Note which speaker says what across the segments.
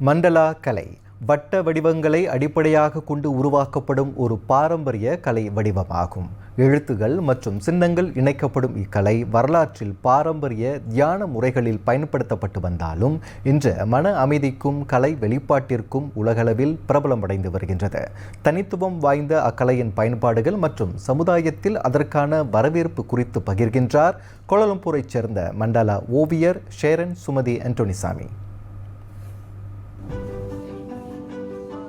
Speaker 1: மண்டலா கலை வட்ட வடிவங்களை அடிப்படையாக கொண்டு உருவாக்கப்படும் ஒரு பாரம்பரிய கலை வடிவமாகும். எழுத்துகள் மற்றும் சின்னங்கள் இணைக்கப்படும் இக்கலை வரலாற்றில் பாரம்பரிய தியான முறைகளில் பயன்படுத்தப்பட்டு வந்தாலும் இன்று மன அமைதிக்கும் கலை வெளிப்பாட்டிற்கும் உலகளவில் பிரபலமடைந்து வருகின்றது. தனித்துவம் வாய்ந்த அக்கலையின் பயன்பாடுகள் மற்றும் சமுதாயத்தில் அதற்கான வரவேற்பு குறித்து பகிர்கின்றார் கோலலம்பூரைச் சேர்ந்த மண்டலா ஓவியர் ஷேரன் சுமதி அன்டோனிசாமி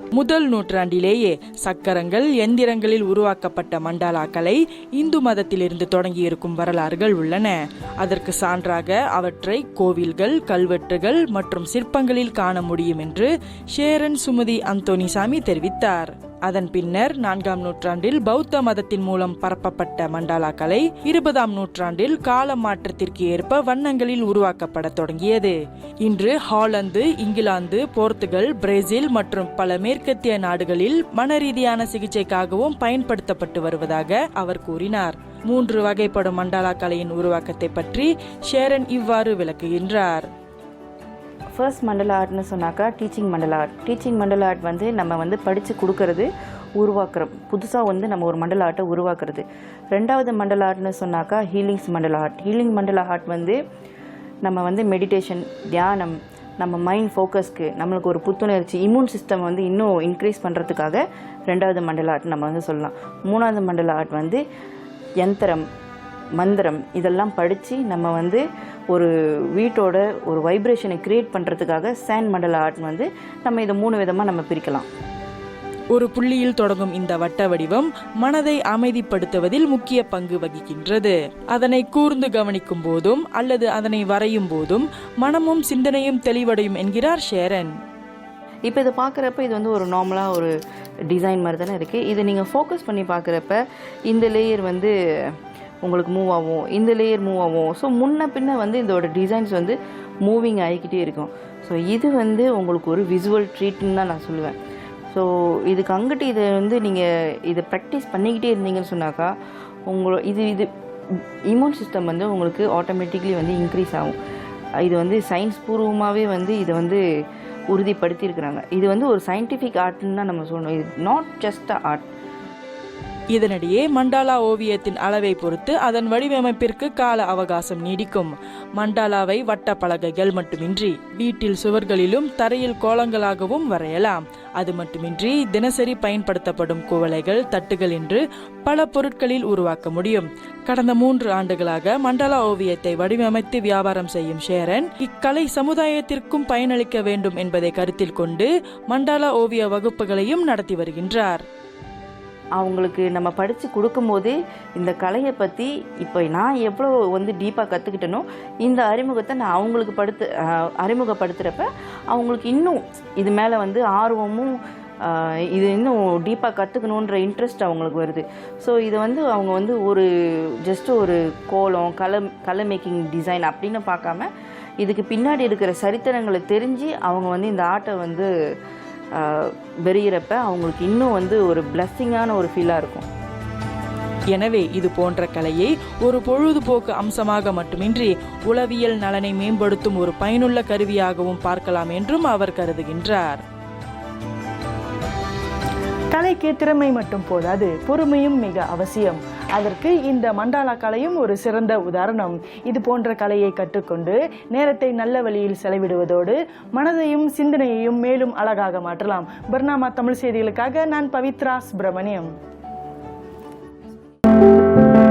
Speaker 2: முதல் நூற்றாண்டிலேயே சக்கரங்கள் எந்திரங்களில் உருவாக்கப்பட்ட மண்டாலாக்களை இந்து மதத்திலிருந்து தொடங்கியிருக்கும் வரலாறுகள் உள்ளன. அதற்கு சான்றாக அவற்றை கோவில்கள் கல்வெட்டுகள் மற்றும் சிற்பங்களில் காண முடியும் என்று ஷேரன் சுமதி அந்தோனிசாமி தெரிவித்தார். அதன் பின்னர் நான்காம் நூற்றாண்டில் பௌத்த மதத்தின் மூலம் பரப்பப்பட்ட மண்டாலா கலை இருபதாம் நூற்றாண்டில் கால மாற்றத்திற்கு ஏற்ப வண்ணங்களில் உருவாக்கப்பட தொடங்கியது. இன்று ஹாலந்து இங்கிலாந்து போர்த்துகல் பிரேசில் மற்றும் பல மேற்கத்திய நாடுகளில் மன ரீதியான சிகிச்சைக்காகவும் பயன்படுத்தப்பட்டு வருவதாக அவர் கூறினார். மூன்று வகைப்படும் மண்டாலா கலையின் உருவாக்கத்தை பற்றி ஷேரன் இவ்வாறு விளக்குகின்றார்.
Speaker 3: ஃபர்ஸ்ட் மண்டல ஆர்ட்னு சொன்னாக்கா டீச்சிங் மண்டல ஆர்ட் டீச்சிங் மண்டல ஆர்ட் வந்து நம்ம வந்து படித்து கொடுக்கறது உருவாக்குறோம். புதுசாக வந்து நம்ம ஒரு மண்டல ஆர்ட்டை உருவாக்குறது. ரெண்டாவது மண்டல ஆர்ட்னு சொன்னாக்கா ஹீலிங்ஸ் மண்டல ஆர்ட் ஹீலிங் மண்டல ஆர்ட் வந்து நம்ம வந்து மெடிடேஷன் தியானம் நம்ம மைண்ட் ஃபோக்கஸ்க்கு நம்மளுக்கு ஒரு புத்துணர்ச்சி இம்யூன் சிஸ்டம் வந்து இன்னும் இன்க்ரீஸ் பண்ணுறதுக்காக ரெண்டாவது மண்டல ஆர்ட் நம்ம வந்து சொல்லலாம். மூணாவது மண்டல ஆர்ட் வந்து யந்திரம் மந்திரம் இதெல்லாம் படித்து நம்ம வந்து ஒரு வீட்டோட ஒரு வைப்ரேஷனை கிரியேட் பண்ணுறதுக்காக சேன் மண்டல ஆர்ட் வந்து நம்ம இதை மூணு விதமாக நம்ம பிரிக்கலாம்.
Speaker 2: ஒரு புள்ளியில் தொடங்கும் இந்த வட்ட வடிவம் மனதை அமைதிப்படுத்துவதில் முக்கிய பங்கு வகிக்கின்றது. அதனை கூர்ந்து கவனிக்கும் போதும் அல்லது அதனை வரையும் போதும் மனமும் சிந்தனையும் தெளிவடையும் என்கிறார் ஷேரன்.
Speaker 3: இப்போ இதை பார்க்குறப்ப இது வந்து ஒரு நார்மலாக ஒரு டிசைன் மாதிரி தானே இருக்குது இதை நீங்கள் ஃபோக்கஸ் பண்ணி பார்க்குறப்ப இந்த லேயர் வந்து உங்களுக்கு மூவ் ஆகும். இந்த லேயர் மூவ் ஆகும். ஸோ முன்ன பின்ன வந்து இதோட டிசைன்ஸ் வந்து மூவிங் ஆகிக்கிட்டே இருக்கும். ஸோ இது வந்து உங்களுக்கு ஒரு விசுவல் ட்ரீட்னு தான் நான் சொல்லுவேன். ஸோ இதுக்கு அங்கிட்டு இதை வந்து நீங்கள் இதை ப்ராக்டிஸ் பண்ணிக்கிட்டே இருந்தீங்கன்னு சொன்னாக்கா உங்களோட இது இது இம்யூன் சிஸ்டம் வந்து உங்களுக்கு ஆட்டோமேட்டிக்லி வந்து இன்க்ரீஸ் ஆகும். இது வந்து சயின்ஸ் பூர்வமாகவே வந்து இதை வந்து உறுதிப்படுத்தியிருக்கிறாங்க. இது வந்து ஒரு சயின்டிஃபிக் ஆர்ட்னு தான் நம்ம சொல்லணும். இது நாட் ஜஸ்ட் அ ஆர்ட்
Speaker 2: இதனிடையே மண்டாலா ஓவியத்தின் அளவை பொறுத்து அதன் வடிவமைப்பிற்கு கால அவகாசம் நீடிக்கும். மண்டாலாவை வட்ட பலகைகள் மட்டுமின்றி வீட்டில் சுவர்களிலும் தரையில் கோலங்களாகவும் வரையலாம். அது மட்டுமின்றி தினசரி பயன்படுத்தப்படும் குவளைகள் தட்டுகள் என்று பல பொருட்களில் உருவாக்க முடியும். கடந்த மூன்று ஆண்டுகளாக மண்டலா ஓவியத்தை வடிவமைத்து வியாபாரம் செய்யும் ஷேரன் இக்கலை சமுதாயத்திற்கும் பயனளிக்க வேண்டும் என்பதை கருத்தில் கொண்டு மண்டாலா ஓவிய வகுப்புகளையும் நடத்தி வருகின்றார்.
Speaker 3: அவங்களுக்கு நம்ம படித்து கொடுக்கும்போது இந்த கலையை பற்றி இப்போ நான் எவ்வளோ வந்து டீப்பாக கற்றுக்கிட்டனோ இந்த அறிமுகத்தை நான் அவங்களுக்கு படுத்து அறிமுகப்படுத்துகிறப்ப அவங்களுக்கு இன்னும் இது மேலே வந்து ஆர்வமும் இது இன்னும் டீப்பாக கற்றுக்கணுன்ற இன்ட்ரெஸ்ட் அவங்களுக்கு வருது. ஸோ இதை வந்து அவங்க வந்து ஒரு ஜஸ்ட் ஒரு கோலம் கலை கலை மேக்கிங் டிசைன் அப்படின்னு பார்க்காம இதுக்கு பின்னாடி இருக்கிற சரித்திரங்களை தெரிஞ்சு அவங்க வந்து இந்த ஆர்ட்டை வந்து வெறியிறப்ப அவங்களுக்கு இன்னும் வந்து ஒரு பிளஸ்ஸிங்கான ஒரு ஃபீலாக இருக்கும்.
Speaker 2: எனவே இது போன்ற கலையை ஒரு பொழுதுபோக்கு அம்சமாக மட்டுமின்றி உளவியல் நலனை மேம்படுத்தும் ஒரு பயனுள்ள கருவியாகவும் பார்க்கலாம் என்றும் அவர் கருதுகின்றார்.
Speaker 4: கலைக்கு திறமை மட்டும் போதாது பொறுமையும் மிக அவசியம். அதற்கு இந்த மண்டாலா கலையும் ஒரு சிறந்த உதாரணம். இது போன்ற கலையை கற்றுக்கொண்டு நேரத்தை நல்ல வழியில் செலவிடுவதோடு மனதையும் சிந்தனையையும் மேலும் அழகாக மாற்றலாம். பர்னாமா தமிழ் செய்திகளுக்காக நான் பவித்ரா சுப்பிரமணியம்.